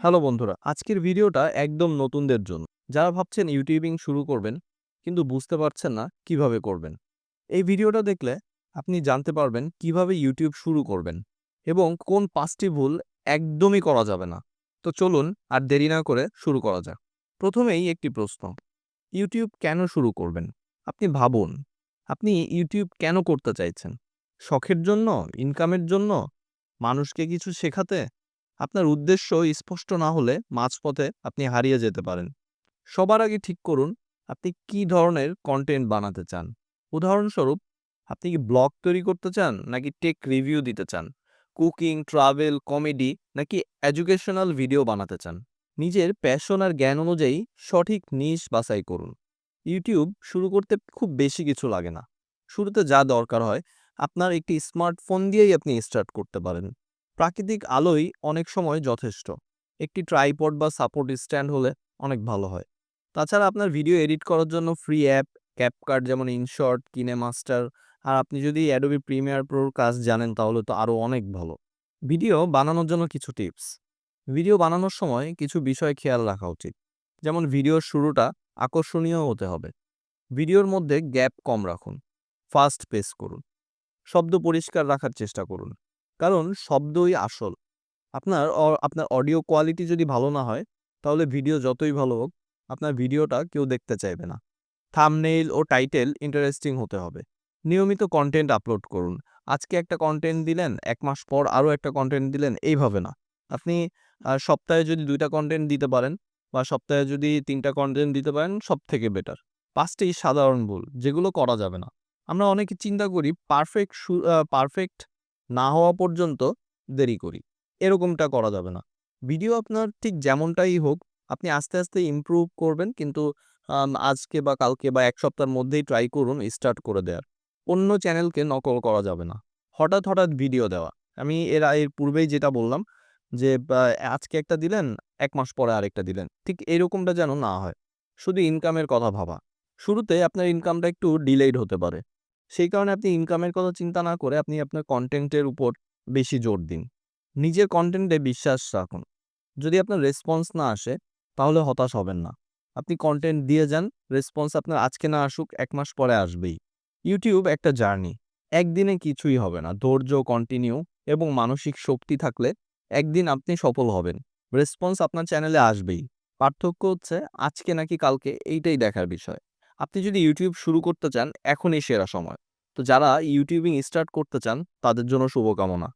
Hello বন্ধুরা, আজকের ভিডিওটা একদম নতুনদের জন্য। যারা ভাবছেন ইউটিউবিং শুরু করবেন, কিন্তু বুঝতে পারছেন না কীভাবে করবেন। এই ভিডিওটা দেখলে আপনি জানতে পারবেন কীভাবে ইউটিউব শুরু করবেন এবং কোন পাঁচটি ভুল একদমই করা যাবে না। তো চলুন আর দেরি না করে শুরু করা যাক। প্রথমেই একটি প্রশ্ন, ইউটিউব কেন শুরু করবেন? আপনি ভাবুন, আপনি ইউটিউব কেন করতে চাইছেন? শখের জন্য ইনকামের জন্য? মানুষকে কিছু শেখাতে? আপনার উদ্দেশ্য স্পষ্ট না হলে মাঝপথে আপনি হারিয়ে যেতে পারেন। সবার আগে ঠিক করুন, আপনি কি ধরনের কন্টেন্ট বানাতে চান? উদাহরণস্বরূপ, আপনি কি ব্লগ তৈরি করতে চান, নাকি টেক রিভিউ দিতে চান? কুকিং ট্রাভেল কমেডি নাকি এডুকেশনাল ভিডিও বানাতে চান? নিজের প্যাশন আর জ্ঞান অনুযায়ী সঠিক নিশ বাছাই করুন। ইউটিউব শুরু করতে খুব বেশি কিছু লাগে না। শুরুতে যা দরকার হয়, আপনার একটি স্মার্টফোন দিয়েই আপনি স্টার্ট করতে পারেন। প্রাকৃতিক আলোই অনেক সময় যথেষ্ট। একটি ট্রাইপড বা সাপোর্ট স্ট্যান্ড হলে অনেক ভালো হয়। তাছাড়া আপনার ভিডিও এডিট করার জন্য ফ্রি অ্যাপ ক্যাপকার্ট যেমন ইনশর্ট কিনে মাস্টার আর আপনি যদি অ্যাডোবি প্রিমিয়ার প্রোর কাজ জানেন তাহলে তো আরও অনেক ভালো। ভিডিও বানানোর জন্য কিছু টিপস। ভিডিও বানানোর সময় কিছু বিষয় খেয়াল রাখা উচিত। যেমন ভিডিওর শুরুটা আকর্ষণীয় হতে হবে। ভিডিওর মধ্যে গ্যাপ কম রাখুন। ফাস্ট পেস করুন। শব্দ পরিষ্কার রাখার চেষ্টা করুন। কারণ শব্দই আসল। আপনার আপনার অডিও কোয়ালিটি যদি ভালো না হয়, তাহলে ভিডিও যতই ভালো হোক, আপনার ভিডিওটা কেউ দেখতে চাইবে না। থামনেইল ও টাইটেল ইন্টারেস্টিং হতে হবে। নিয়মিত কন্টেন্ট আপলোড করুন। আজকে একটা কন্টেন্ট দিলেন, এক মাস পর আরও একটা কন্টেন্ট দিলেন, এইভাবে না। আপনি সপ্তাহে যদি দুইটা কন্টেন্ট দিতে পারেন বা সপ্তাহে যদি তিনটা কন্টেন্ট দিতে পারেন সব থেকে বেটার পাঁচটি সাধারণ ভুল, যেগুলো করা যাবে না। আমরা অনেকে চিন্তা করি পারফেক্ট পারফেক্ট না হওয়া পর্যন্ত দেরি করি। এরকমটা করা যাবে না। ভিডিও আপনার ঠিক যেমনটাই হোক, আপনি আস্তে আস্তে ইমপ্রুভ করবেন কিন্তু আজকে বা কালকে বা এক সপ্তাহের মধ্যেই ট্রাই করুন স্টার্ট করে দেওয়ার অন্য চ্যানেলকে নকল করা যাবে না। হঠাৎ হঠাৎ ভিডিও দেওয়া। আমি এর এর পূর্বেই যেটা বললাম যে আজকে একটা দিলেন, এক মাস পরে আরেকটা দিলেন। ঠিক এরকমটা যেন না হয়। শুধু ইনকামের কথা ভাবা। শুরুতে আপনার ইনকামটা একটু ডিলেইড হতে পারে। সেই কারণে আপনি ইনকামের কথা চিন্তা না করে আপনি আপনার কন্টেন্টের উপর বেশি জোর দিন। নিজের কন্টেন্টে বিশ্বাস রাখুন। যদি আপনার রেসপন্স না আসে, তাহলে হতাশ হবেন না। আপনি কন্টেন্ট দিয়ে যান রেসপন্স আপনার আজকে না আসুক, এক মাস পরে আসবেই। ইউটিউব একটা জার্নি। একদিনে কিছুই হবে না। ধৈর্য কন্টিনিউ এবং মানসিক শক্তি থাকলে একদিন আপনি সফল হবেন। রেসপন্স আপনার চ্যানেলে আসবেই। পার্থক্য হচ্ছে, আজকে নাকি কালকে, এইটাই দেখার বিষয়। আপনি যদি ইউটিউব শুরু করতে চান, এখনই সেরা সময়। তো যারা ইউটিউবিং স্টার্ট করতে চান, তাদের জন্য শুভকামনা।